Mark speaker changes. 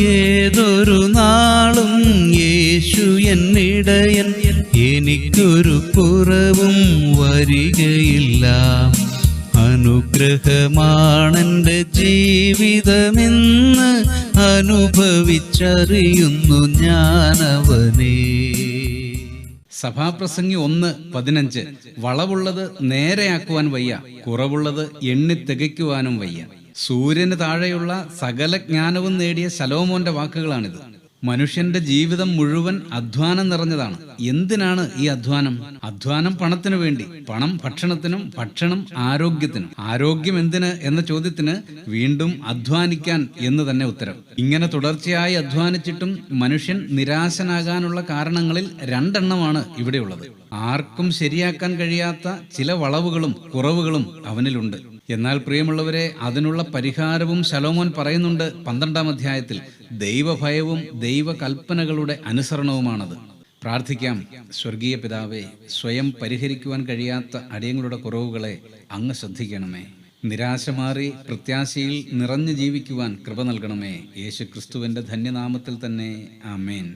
Speaker 1: ഏതൊരു നാളും യേശു എന്നിടയൻ എനിക്കൊരു കുറവും വരികയില്ല. അനുഗ്രഹമാണെന്റെ ജീവിതമെന്ന് അനുഭവിച്ചറിയുന്നു ഞാനവനെ.
Speaker 2: സഭാപ്രസംഗി ഒന്ന് പതിനഞ്ച്. വളവുള്ളത് നേരെയാക്കുവാൻ വയ്യ കുറവുള്ളത് എണ്ണി തികയ്ക്കുവാനും വയ്യ. സൂര്യന് താഴെയുള്ള സകല ജ്ഞാനവും നേടിയ ശലോമോന്റെ വാക്കുകളാണിത്. മനുഷ്യന്റെ ജീവിതം മുഴുവൻ അധ്വാനം നിറഞ്ഞതാണ്. എന്തിനാണ് ഈ അധ്വാനം? അധ്വാനം പണത്തിനു വേണ്ടി. പണം ഭക്ഷണത്തിനും ഭക്ഷണം ആരോഗ്യത്തിനും. ആരോഗ്യം എന്തിന് എന്ന ചോദ്യത്തിന് വീണ്ടും അധ്വാനിക്കാൻ എന്ന് തന്നെ ഉത്തരം. ഇങ്ങനെ തുടർച്ചയായി അധ്വാനിച്ചിട്ടും മനുഷ്യൻ നിരാശനാകാനുള്ള കാരണങ്ങളിൽ രണ്ടെണ്ണമാണ് ഇവിടെയുള്ളത്. ആർക്കും ശരിയാക്കാൻ കഴിയാത്ത ചില വളവുകളും കുറവുകളും അവനിലുണ്ട്. എന്നാൽ പ്രിയമുള്ളവരെ അതിനുള്ള പരിഹാരവും ശലോമോൻ പറയുന്നുണ്ട് പന്ത്രണ്ടാം അധ്യായത്തിൽ. ദൈവഭയവും ദൈവകൽപ്പനകളുടെ അനുസരണവുമാണത്. പ്രാർത്ഥിക്കാം. സ്വർഗീയ പിതാവേ സ്വയം പരിഹരിക്കുവാൻ കഴിയാത്ത അടിയങ്ങളുടെ കുറവുകളെ അങ്ങ് ശ്രദ്ധിക്കണമേ. നിരാശ മാറി പ്രത്യാശയിൽ നിറഞ്ഞു ജീവിക്കുവാൻ കൃപ നൽകണമേ. യേശു ക്രിസ്തുവിന്റെ ധന്യനാമത്തിൽ തന്നെ. ആമേൻ.